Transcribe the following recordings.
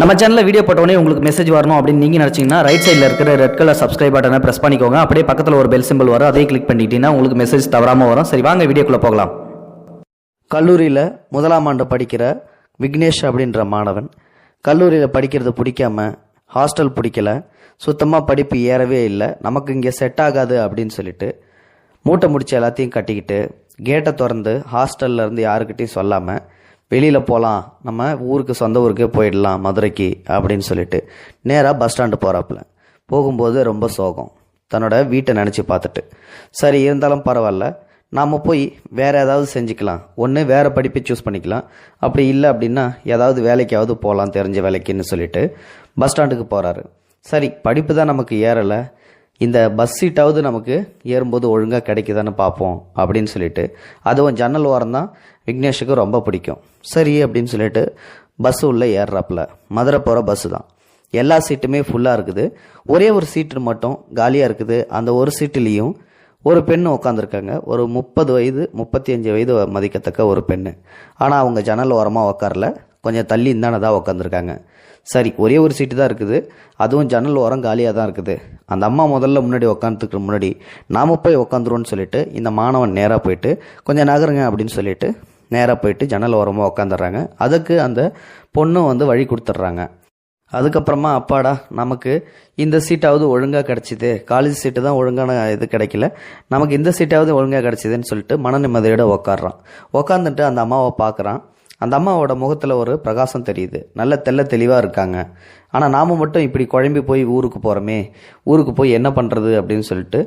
நம்ம சேனலில் வீடியோ போட்டோடனே உங்களுக்கு மெசேஜ் வரணும் அப்படின்னு நீங்கள் நினச்சிங்கன்னா ரைட் சைடில் இருக்கிற ரெட் கலர் சப்ஸ்கிரைப் பட்டனை ப்ரெஸ் பண்ணிக்கோங்க. அப்படியே பக்கத்தில் ஒரு பெல் சிம்பிள் வரும். அதே கிளிக் பண்ணிட்டீங்கன்னா உங்களுக்கு மெசேஜ் தவறாமல் வரும். சரி வாங்க வீடியோக்குள்ளே போகலாம். கல்லூரியில் முதலாம் ஆண்டு படிக்கிற விக்னேஷ் அப்படின்ற மாணவன் கல்லூரியில் படிக்கிறது பிடிக்காம ஹாஸ்டல் பிடிக்கல. சுத்தமாக படிப்பு ஏறவே இல்லை. நமக்கு இங்கே செட் ஆகாது அப்படின்னு சொல்லிட்டு மூட்டை முடிச்சு எல்லாத்தையும் கட்டிக்கிட்டு கேட்டை திறந்து ஹாஸ்டல்லேருந்து யாருக்கிட்டையும் சொல்லாமல் வெளியில் போகலாம் நம்ம ஊருக்கு சொந்த ஊருக்கே போயிடலாம் மதுரைக்கு அப்படின்னு சொல்லிட்டு. நேராக பஸ் ஸ்டாண்டு போகிறாப்புல போகும்போது ரொம்ப சோகம். தன்னோட வீட்டை நினச்சி பார்த்துட்டு. சரி இருந்தாலும் பரவாயில்ல. நாம் போய் வேறு ஏதாவது செஞ்சுக்கலாம். ஒன்று வேறு படிப்பை சூஸ் பண்ணிக்கலாம். அப்படி இல்லை அப்படின்னா ஏதாவது வேலைக்காவது போகலாம் தெரிஞ்ச வேலைக்குன்னு சொல்லிட்டு பஸ் ஸ்டாண்டுக்கு போகிறாரு சரி படிப்பு தான் நமக்கு ஏறலை. இந்த பஸ் சீட்டாவது நமக்கு ஏறும்போது ஒழுங்காக கிடைக்குதான்னு பார்ப்போம் அப்படின்னு சொல்லிட்டு. அதுவும் ஜன்னல் ஓரம் தான் விக்னேஷுக்கு ரொம்ப பிடிக்கும். சரி அப்படின்னு சொல்லிட்டு பஸ்ஸு உள்ளே ஏறுறாப்புல. மதுரை போகிற பஸ்ஸு தான். எல்லா சீட்டுமே ஃபுல்லாக இருக்குது. ஒரே ஒரு சீட்டு மட்டும் காலியாக இருக்குது. அந்த ஒரு சீட்டுலேயும் ஒரு பெண் உட்காந்துருக்காங்க ஒரு முப்பது வயது முப்பத்தி அஞ்சு வயது மதிக்கத்தக்க ஒரு பெண்ணு. ஆனால் அவங்க ஜன்னல் ஓரமாக உட்காரல கொஞ்சம் தள்ளி இந்தானதாக உட்காந்துருக்காங்க சரி ஒரே ஒரு சீட்டு தான் இருக்குது. அதுவும் ஜன்னல் ஓரம் காலியாக தான் இருக்குது. அந்த அம்மா முதல்ல முன்னாடி உட்காந்துக்கு முன்னாடி நாம போய் உட்காந்துருவோன்னு சொல்லிட்டு இந்த மாணவன் நேராக போயிட்டு கொஞ்சம் நகருங்க அப்படின்னு சொல்லிட்டு நேராக போயிட்டு ஜன்னல் ஓரமாக உட்காந்துடுறாங்க அதுக்கு அந்த பொண்ணும் வந்து வழி கொடுத்துட்றாங்க. அதுக்கப்புறமா அப்பாடா நமக்கு இந்த சீட்டாவது ஒழுங்காக கிடச்சிது. காலேஜ் சீட்டு தான் ஒழுங்கான இது கிடைக்கல. நமக்கு இந்த சீட்டாவது ஒழுங்காக கிடச்சிதுன்னு சொல்லிட்டு மன நிம்மதியோட உக்காடுறான் உக்காந்துட்டு அந்த அம்மாவை பார்க்குறான். அந்த அம்மாவோட முகத்தில் ஒரு பிரகாசம் தெரியுது. நல்ல தெல்ல தெளிவாக இருக்காங்க. ஆனால் நாம் மட்டும் இப்படி குழம்பி போய் ஊருக்கு போகிறோமே ஊருக்கு போய் என்ன பண்ணுறது அப்படின்னு சொல்லிட்டு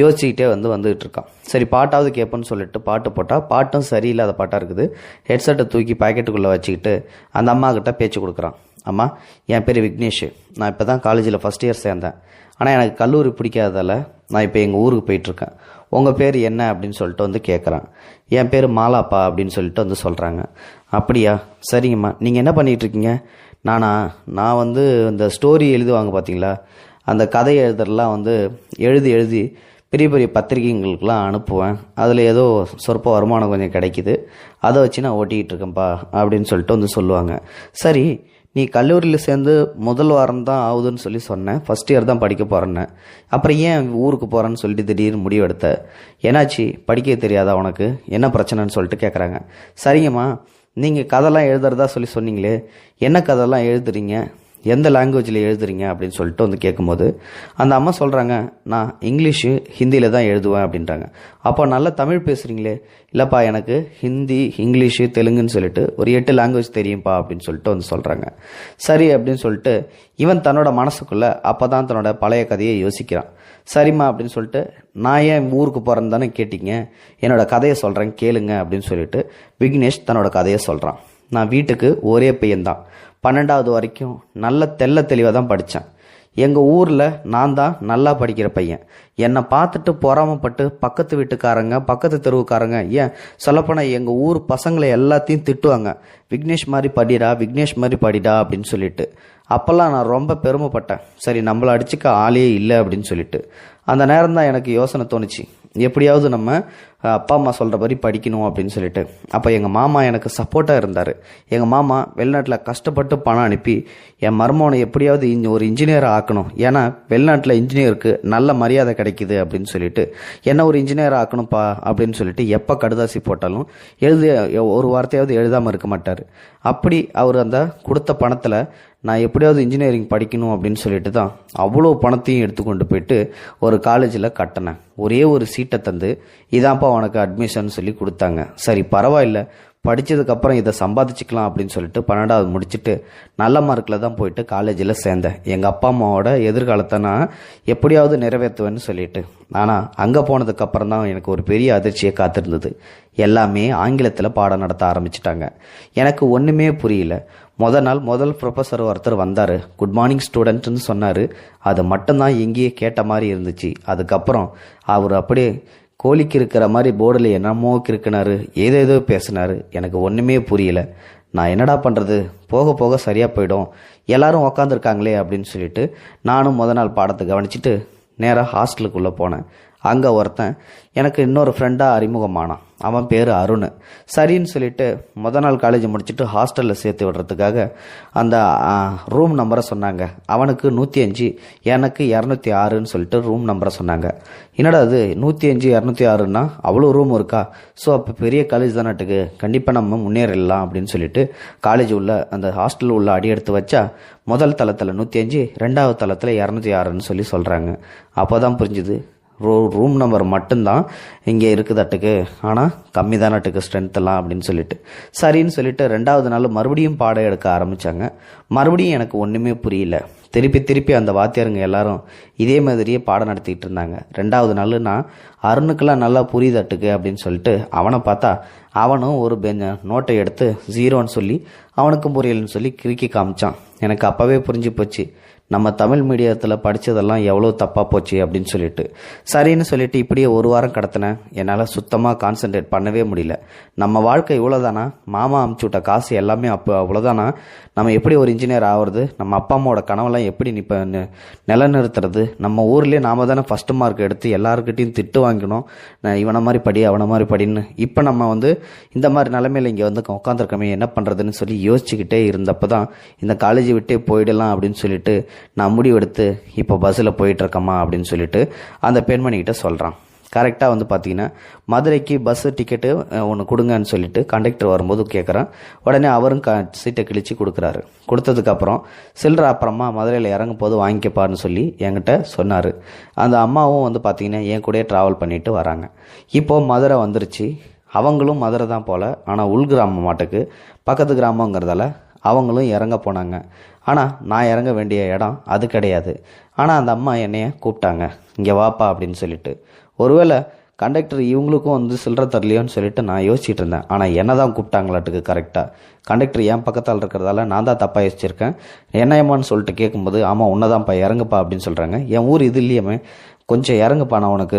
யோசிச்சுக்கிட்டே வந்து வந்துகிட்டு இருக்கான். சரி பாட்டாவது கேட்போன்னு சொல்லிட்டு பாட்டு போட்டால் பாட்டும் சரியில்லாத பாட்டாக இருக்குது. ஹெட்செட்டை தூக்கி பாக்கெட்டுக்குள்ளே வச்சுக்கிட்டு அந்த அம்மாக்கிட்ட பேச்சு கொடுக்குறான். அம்மா என் பேர் விக்னேஷ். நான் இப்போ தான் காலேஜில் ஃபஸ்ட் இயர் சேர்ந்தேன். ஆனால் எனக்கு கல்லூரி பிடிக்காததால் நான் இப்போ எங்கள் ஊருக்கு போயிட்டுருக்கேன். உங்கள் பேர் என்ன அப்படின்னு சொல்லிட்டு வந்து கேட்குறான் என் பேர் மாலாப்பா அப்படின்னு சொல்லிட்டு வந்து சொல்கிறாங்க அப்படியா? சரிங்கம்மா. நீங்கள் என்ன பண்ணிகிட்ருக்கீங்க நானா நான் வந்து இந்த ஸ்டோரி எழுதுவாங்க பார்த்தீங்களா அந்த கதை எழுதுறலாம் வந்து எழுதி எழுதி பெரிய பெரிய பத்திரிகைங்களுக்கெலாம் அனுப்புவேன். அதில் ஏதோ சொற்ப வருமானம் கொஞ்சம் கிடைக்குது. அதை வச்சு நான் ஓட்டிக்கிட்டு இருக்கேன்ப்பா அப்படின்னு சொல்லிட்டு வந்து சொல்லுவாங்க. சரி நீ கல்லூரியில் சேர்ந்து முதல் வாரம் தான் ஆகுதுன்னு சொல்லி சொன்னேன். ஃபஸ்ட் இயர் தான் படிக்க போகிறேன்னு அப்புறம் ஏன் ஊருக்கு போகிறேன்னு சொல்லிட்டு திடீர்னு முடிவெடுத்த என்னாச்சு? படிக்க தெரியாதா உனக்கு? என்ன பிரச்சனைன்னு சொல்லிட்டு கேட்குறாங்க சரிங்கம்மா நீங்கள் கதைலாம் எழுதுறதா சொல்லி சொன்னீங்களே. என்ன கதைலாம் எழுதுறீங்க? எந்த லாங்குவேஜில் எழுதுறீங்க அப்படின்னு சொல்லிட்டு வந்து கேட்கும்போது அந்த அம்மா சொல்கிறாங்க நான் இங்கிலீஷு ஹிந்தியில் தான் எழுதுவேன் அப்படின்றாங்க. அப்போ நல்லா தமிழ் பேசுகிறீங்களே இல்லைப்பா எனக்கு ஹிந்தி இங்கிலீஷு தெலுங்குன்னு சொல்லிட்டு ஒரு எட்டு லாங்குவேஜ் தெரியும்ப்பா அப்படின்னு சொல்லிட்டு வந்து சொல்கிறாங்க சரி அப்படின்னு சொல்லிட்டு இவன் தன்னோட மனசுக்குள்ளே அப்போ தான் தன்னோட பழைய கதையை யோசிக்கிறான். சரிம்மா அப்படின்னு சொல்லிட்டு நான் ஏன் ஊருக்கு போகிறேன்னு தானே கேட்டிங்க? என்னோடய கதையை சொல்கிறேன் கேளுங்க அப்படின்னு சொல்லிட்டு விக்னேஷ் தன்னோட கதையை சொல்கிறான் நான் வீட்டுக்கு ஒரே பையன்தான். பன்னெண்டாவது வரைக்கும் நல்ல தெள்ள தெளிவாக தான் படித்தேன் எங்கள் ஊரில் நான் தான் நல்லா படிக்கிற பையன். என்னை பார்த்துட்டு பொறாமப்பட்டு பக்கத்து வீட்டுக்காரங்க பக்கத்து தெருவுக்காரங்க ஏன் சொல்லப்போனால் எங்கள் ஊர் பசங்களை எல்லாத்தையும் திட்டுவாங்க. விக்னேஷ் மாதிரி படிடா விக்னேஷ் மாதிரி படிடா அப்படின்னு சொல்லிட்டு. அப்போல்லாம் நான் ரொம்ப பெருமைப்பட்டேன். சரி நம்மளை அடிச்சுக்க ஆளே இல்லை அப்படின்னு சொல்லிட்டு. அந்த நேரம் தான் எனக்கு யோசனை தோணுச்சு. எப்படியாவது நம்ம அப்பா அம்மா சொல்கிற மாதிரி படிக்கணும் அப்படின்னு சொல்லிட்டு. அப்போ எங்கள் மாமா எனக்கு சப்போர்ட்டாக இருந்தார். எங்கள் மாமா வெளிநாட்டில் கஷ்டப்பட்டு பணம் அனுப்பி என் மருமகனை எப்படியாவது இன் ஒரு இன்ஜினியர் ஆக்கணும். ஏன்னா வெளிநாட்டில் இன்ஜினியருக்கு நல்ல மரியாதை கிடைக்குது அப்படின்னு சொல்லிட்டு. என்ன ஒரு இன்ஜினியர் ஆக்கணும்ப்பா அப்படின்னு சொல்லிட்டு எப்போ கடுதாசி போட்டாலும் எழுதி ஒரு வார்த்தையாவது எழுதாமல் இருக்க மாட்டார். அப்படி அவர் அந்த கொடுத்த பணத்தில் நான் எப்படியாவது இன்ஜினியரிங் படிக்கணும் அப்படின்னு சொல்லிட்டு தான் அவ்வளோ பணத்தையும் எடுத்துக்கொண்டு போயிட்டு ஒரு காலேஜில் கட்டினேன். ஒரே ஒரு சீட்டை தந்து இதான்ப்பா உனக்கு அட்மிஷன் சொல்லி கொடுத்தாங்க. சரி பரவாயில்ல. படித்ததுக்கப்புறம் இதை சம்பாதிச்சுக்கலாம் அப்படின்னு சொல்லிட்டு பன்னெண்டாவது முடிச்சுட்டு நல்ல மார்க்கில் தான் போயிட்டு காலேஜில் சேர்ந்தேன். எங்கள் அப்பா அம்மாவோட எதிர்காலத்தை நான் எப்படியாவது நிறைவேற்றுவேன்னு சொல்லிட்டு. ஆனால் அங்கே போனதுக்கப்புறம் தான் எனக்கு ஒரு பெரிய அதிர்ச்சியை காத்திருந்தது. எல்லாமே ஆங்கிலத்தில் பாடம் நடத்த ஆரம்பிச்சிட்டாங்க. எனக்கு ஒன்றுமே புரியல. முத நாள் முதல் ப்ரொஃபஸர் ஒருத்தர் வந்தார். குட் மார்னிங் ஸ்டூடெண்ட்னு சொன்னார். அது மட்டும்தான் எங்கேயே கேட்ட மாதிரி இருந்துச்சு. அதுக்கப்புறம் அவர் அப்படியே கோழிக்கு இருக்கிற மாதிரி போர்டில் என்னமோ கிறுக்கினாரு ஏதேதோ பேசினாரு. எனக்கு ஒன்றுமே புரியல. நான் என்னடா பண்ணுறது போக போக சரியாக போயிடும். எல்லாரும் உக்காந்துருக்காங்களே அப்படின்னு சொல்லிட்டு நானும் முத நாள் பாடத்தை கவனிச்சிட்டு நேராக ஹாஸ்டலுக்குள்ளே போனேன். அங்கே ஒருத்தன் எனக்கு இன்னொரு ஃப்ரெண்டாக அறிமுகமானான். அவன் பேர் அருண். சரின்னு சொல்லிட்டு முத நாள் காலேஜ் முடிச்சுட்டு ஹாஸ்டலில் சேர்த்து விடுறதுக்காக அந்த ரூம் நம்பரை சொன்னாங்க. அவனுக்கு நூற்றி அஞ்சு எனக்கு இரநூத்தி ஆறுன்னு சொல்லிட்டு ரூம் நம்பரை சொன்னாங்க. என்னடா அது நூற்றி அஞ்சு இரநூத்தி ஆறுன்னா அவ்வளோ ரூம் இருக்கா? ஸோ அப்போ பெரிய காலேஜ் தானட்டுக்கு கண்டிப்பாக நம்ம முன்னேறிடலாம் அப்படின்னு சொல்லிட்டு காலேஜ் உள்ள அந்த ஹாஸ்டல் உள்ள அடி எடுத்து வச்சா முதல் தளத்தில் நூற்றி அஞ்சு ரெண்டாவது தளத்தில் இரநூத்தி ஆறுன்னு சொல்லி சொல்கிறாங்க அப்போ தான் புரிஞ்சுது ரூ ரூம் நம்பர் மட்டும்தான் இங்கே இருக்குதாட்டுக்கு ஆனால் கம்மி தானட்டுக்கு ஸ்ட்ரென்த்தெல்லாம் அப்படின்னு சொல்லிட்டு. சரின்னு சொல்லிட்டு ரெண்டாவது நாள் மறுபடியும் பாடம் எடுக்க ஆரம்பித்தாங்க மறுபடியும் எனக்கு ஒன்றுமே புரியல. திருப்பி திருப்பி அந்த வாத்தியாருங்க எல்லாரும் இதே மாதிரியே பாடம் நடத்திக்கிட்டு இருந்தாங்க. ரெண்டாவது நாள் நான் அருணுக்கெல்லாம் நல்லா புரியுதாட்டுக்கு அப்படின்னு சொல்லிட்டு அவனை பார்த்தா அவனும் ஒரு பெஞ்ச நோட்டை எடுத்து ஜீரோன்னு சொல்லி அவனுக்கும் புரியலன்னு சொல்லி கிறுக்கி காமிச்சான். எனக்கு அப்போவே புரிஞ்சு போச்சு. நம்ம தமிழ் மீடியத்தில் படித்ததெல்லாம் எவ்வளோ தப்பாக போச்சு அப்படின்னு சொல்லிட்டு. சரின்னு சொல்லிட்டு இப்படியே ஒரு வாரம் கடத்தினேன் என்னால் சுத்தமாக கான்சென்ட்ரேட் பண்ணவே முடியல. நம்ம வாழ்க்கை இவ்வளோதானா மாமா அமுச்சு விட்ட காசு எல்லாமே அப்போ அவ்வளோதானா நம்ம எப்படி ஒரு இன்ஜினியர் ஆகிறது நம்ம அப்பா அம்மாவோட கனவெல்லாம் எப்படி இப்போ நிலநிறுத்துறது? நம்ம ஊர்லேயே நாம தானே ஃபஸ்ட்டு மார்க் எடுத்து எல்லாருக்கிட்டையும் திட்டு வாங்கினோம். நான் இவனை மாதிரி படி அவனை மாதிரி படின்னு. இப்போ நம்ம வந்து இந்த மாதிரி நிலமையில இங்கே வந்து உட்காந்துருக்கமே என்ன பண்ணுறதுன்னு சொல்லி யோசிச்சுக்கிட்டே இருந்தப்போ தான் இந்த காலேஜ் விட்டே போயிடலாம் அப்படின்னு சொல்லிட்டு நான் முடிவெடுத்து இப்போ பஸ்ஸில் போயிட்டுருக்கம்மா அப்படின்னு சொல்லிட்டு அந்த பெண்மணிக்கிட்ட சொல்கிறான் கரெக்டாக வந்து பார்த்தீங்கன்னா மதுரைக்கு பஸ்ஸு டிக்கெட்டு ஒன்று கொடுங்கன்னு சொல்லிட்டு கண்டக்டர் வரும்போது கேட்குறேன் உடனே அவரும் க சீட்டை கிழிச்சு கொடுக்குறாரு. கொடுத்ததுக்கப்புறம் சில்லற அப்புறமா மதுரையில் இறங்கும் போது வாங்கிக்கப்பான்னு சொல்லி என்கிட்ட சொன்னார். அந்த அம்மாவும் வந்து பார்த்தீங்கன்னா என் கூடயே ட்ராவல் பண்ணிட்டு வராங்க. இப்போது மதுரை வந்துருச்சு. அவங்களும் மதுரை தான் போல். ஆனால் உள் கிராமம் மாட்டுக்கு. பக்கத்து கிராமங்கிறதால அவங்களும் இறங்க போனாங்க. ஆனால் நான் இறங்க வேண்டிய இடம் அது கிடையாது. ஆனால் அந்த அம்மா என்னைய கூப்பிட்டாங்க. இங்கே வாப்பா அப்படின்னு சொல்லிட்டு. ஒருவேளை கண்டக்டர் இவங்களுக்கும் வந்து சில்லற தரலையோன்னு சொல்லிட்டு நான் யோசிச்சுட்டு இருந்தேன். ஆனால் என்ன தான் கூப்பிட்டாங்களாட்டுக்கு கரெக்டாக கண்டக்டர் என் பக்கத்தால் இருக்கிறதால நான் தான் தப்பாக யோசிச்சிருக்கேன். என்னையம்மான்னு சொல்லிட்டு கேட்கும்போது ஆமாம் உன்னதான்ப்பா இறங்குப்பா அப்படின்னு சொல்கிறாங்க என் ஊர் இது இல்லையாமே. கொஞ்சம் இறங்குப்பா நான் உனக்கு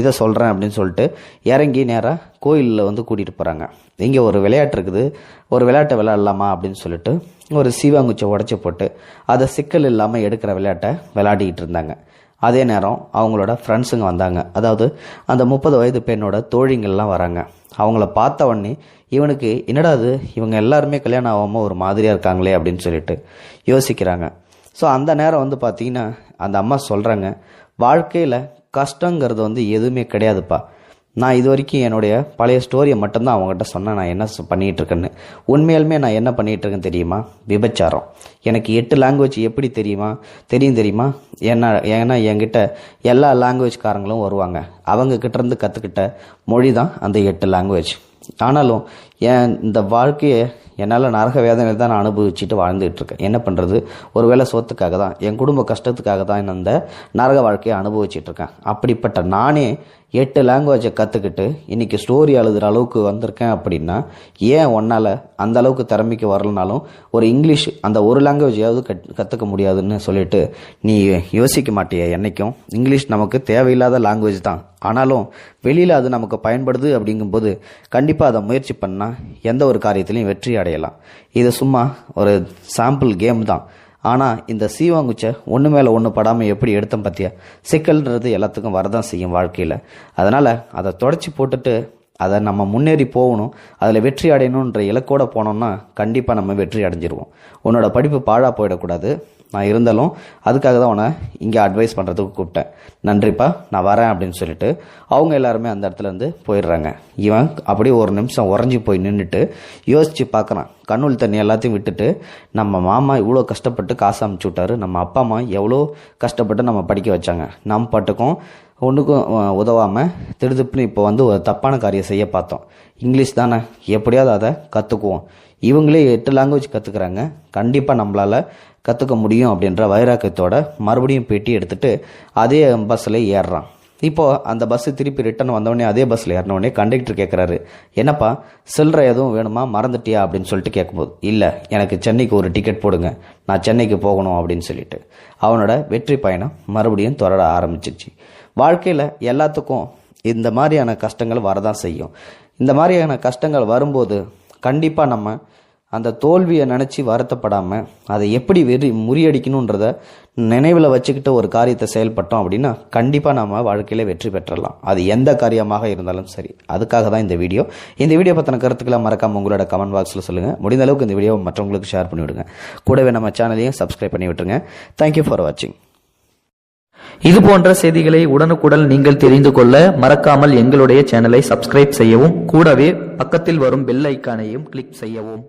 இதை சொல்கிறேன் அப்படின்னு சொல்லிட்டு இறங்கி நேராக கோயிலில் வந்து கூட்டிகிட்டு போகிறாங்க இங்கே ஒரு விளையாட்டு இருக்குது. ஒரு விளையாட்டை விளையாடலாமா அப்படின்னு சொல்லிட்டு ஒரு சீவாங்குச்சை உடச்சி போட்டு அதை சிக்கல் இல்லாமல் எடுக்கிற விளையாட்டை விளையாடிக்கிட்டு இருந்தாங்க. அதே நேரம் அவங்களோட ஃப்ரெண்ட்ஸுங்க வந்தாங்க. அதாவது அந்த முப்பது வயது பெண்ணோட தோழிங்கள்லாம் வராங்க. அவங்கள பார்த்த உடனே இவனுக்கு என்னடா அது இவங்க எல்லாருமே கல்யாணம் ஆகாமல் ஒரு மாதிரியாக இருக்காங்களே? அப்படின்னு சொல்லிட்டு யோசிக்கிறாங்க. ஸோ அந்த நேரம் வந்து பார்த்தீங்கன்னா அந்த அம்மா சொல்கிறாங்க வாழ்க்கையில் கஷ்டங்கிறது வந்து எதுவுமே கிடையாதுப்பா. நான் இது வரைக்கும் என்னுடைய பழைய ஸ்டோரியை மட்டும்தான் அவங்ககிட்ட சொன்னேன். நான் என்ன ச- இருக்கேன்னு உண்மையாலுமே நான் என்ன பண்ணிட்டு தெரியுமா? விபச்சாரம். எனக்கு எட்டு லாங்குவேஜ் எப்படி தெரியுமா? தெரியும் தெரியுமா? என்ன ஏன்னா என்கிட்ட எல்லா லாங்குவேஜ்காரங்களும் வருவாங்க. அவங்க கற்றுக்கிட்ட மொழி தான் அந்த எட்டு லாங்குவேஜ் ஆனாலும் என் இந்த வாழ்க்கையை என்னால் நரக வேதனை தான் நான் அனுபவிச்சுட்டு வாழ்ந்துட்டு இருக்கேன். என்ன பண்ணுறது ஒருவேளை சொத்துக்காக தான் என் குடும்ப கஷ்டத்துக்காக தான் நான் இந்த நரக வாழ்க்கையை அனுபவிச்சுட்டு இருக்கேன். அப்படிப்பட்ட நானே எட்டு லாங்குவேஜை கற்றுக்கிட்டு இன்றைக்கி ஸ்டோரி எழுதுகிற அளவுக்கு வந்திருக்கேன் அப்படின்னா ஏன் ஒன்றால் அந்த அளவுக்கு திறமைக்கு வரலனாலும் ஒரு இங்கிலீஷ் அந்த ஒரு லாங்குவேஜையாவது கட் கற்றுக்க முடியாதுன்னு சொல்லிட்டு நீ யோசிக்க மாட்டிய என்றைக்கும் இங்கிலீஷ் நமக்கு தேவையில்லாத லாங்குவேஜ் தான். ஆனாலும் வெளியில் அது நமக்கு பயன்படுது அப்படிங்கும்போது கண்டிப்பாக அதை முயற்சி பண்ணால் எந்த ஒரு காரியத்திலையும் வெற்றி அடையலாம். இது சும்மா ஒரு சாம்பிள் கேம் தான். ஆனால் இந்த சீவாங்குச்சை ஒன்று மேலே ஒன்று படாமல் எப்படி எடுத்தோம் பார்த்தியா சிக்கல்ன்றது எல்லாத்துக்கும் வரதான் செய்யும் வாழ்க்கையில். அதனால் அதை தொடச்சி போட்டுட்டு அதை நம்ம முன்னேறி போகணும். அதில் வெற்றி அடையணுன்ற இலக்கோட போனோம்னா கண்டிப்பாக நம்ம வெற்றி அடைஞ்சிருவோம். உன்னோட படிப்பு பாழாக போயிடக்கூடாது. நான் இருந்தாலும் அதுக்காக தான் உன்னை இங்கே அட்வைஸ் பண்ணுறதுக்கு கூப்பிட்டேன். நன்றிப்பா நான் வரேன் அப்படின்னு சொல்லிட்டு அவங்க எல்லாருமே அந்த இடத்துல இருந்து போயிடுறாங்க. இவன் அப்படியே ஒரு நிமிஷம் உறைஞ்சி போய் நின்றுட்டு யோசித்து பார்க்குறான். கண்ணுள் தண்ணி எல்லாத்தையும் விட்டுட்டு நம்ம மாமா இவ்வளோ கஷ்டப்பட்டு காசு அமுச்சு விட்டாரு. நம்ம அப்பா அம்மா எவ்வளோ கஷ்டப்பட்டு நம்ம படிக்க வச்சாங்க. நம் பாட்டுக்கும் ஒன்றுக்கும் உதவாமல் திருதுப்புன்னு இப்போ வந்து ஒரு தப்பான காரியம் செய்ய பார்த்தோம். இங்கிலீஷ் தானே எப்படியாவது அதை கற்றுக்குவோம் இவங்களே எட்டு லாங்குவேஜ் கற்றுக்குறாங்க கண்டிப்பாக நம்மளால் கற்றுக்க முடியும் அப்படின்ற வைராக்கியத்தோட மறுபடியும் பெட்டி எடுத்துகிட்டு அதே பஸ்ஸில் ஏறுறான். இப்போது அந்த பஸ்ஸு திருப்பி ரிட்டர்ன் வந்தோடனே அதே பஸ்ஸில் ஏறினோடனே கண்டக்டர் கேட்குறாரு என்னப்பா சில்லறை எதுவும் வேணுமா? மறந்துட்டியா? அப்படின்னு சொல்லிட்டு கேட்கும்போது இல்லை எனக்கு சென்னைக்கு ஒரு டிக்கெட் போடுங்க. நான் சென்னைக்கு போகணும் அப்படின்னு சொல்லிட்டு. அவனோட வெற்றி பயணம் மறுபடியும் தொடர ஆரம்பிச்சிச்சு. வாழ்க்கையில் எல்லாத்துக்கும் இந்த மாதிரியான கஷ்டங்கள் வரதான் செய்யும். இந்த மாதிரியான கஷ்டங்கள் வரும்போது கண்டிப்பாக நம்ம அந்த தோல்வியை நினச்சி வருத்தப்படாமல் அதை எப்படி வெறி முறியடிக்கணுன்றத நினைவில் வச்சுக்கிட்டு ஒரு காரியத்தை செயல்பட்டோம் அப்படின்னா கண்டிப்பாக நம்ம வாழ்க்கையில் வெற்றி பெற்றலாம் அது எந்த காரியமாக இருந்தாலும் சரி. அதுக்காக தான் இந்த வீடியோ. இந்த வீடியோ பற்றின கருத்துக்களை மறக்காமல் உங்களோட கமெண்ட் பாக்ஸில் சொல்லுங்கள் முடிந்த அளவுக்கு இந்த வீடியோவை மற்றவங்களுக்கு ஷேர் பண்ணிவிடுங்க கூடவே நம்ம சேனலையும் சப்ஸ்கிரைப் பண்ணி விட்டுருங்க. தேங்க்யூ ஃபார் வாட்சிங் இது போன்ற செய்திகளை உடனுக்குடன் நீங்கள் தெரிந்து கொள்ள மறக்காமல் எங்களுடைய சேனலை சப்ஸ்கிரைப் செய்யவும் கூடவே பக்கத்தில் வரும் பெல் ஐக்கானையும் கிளிக் செய்யவும்.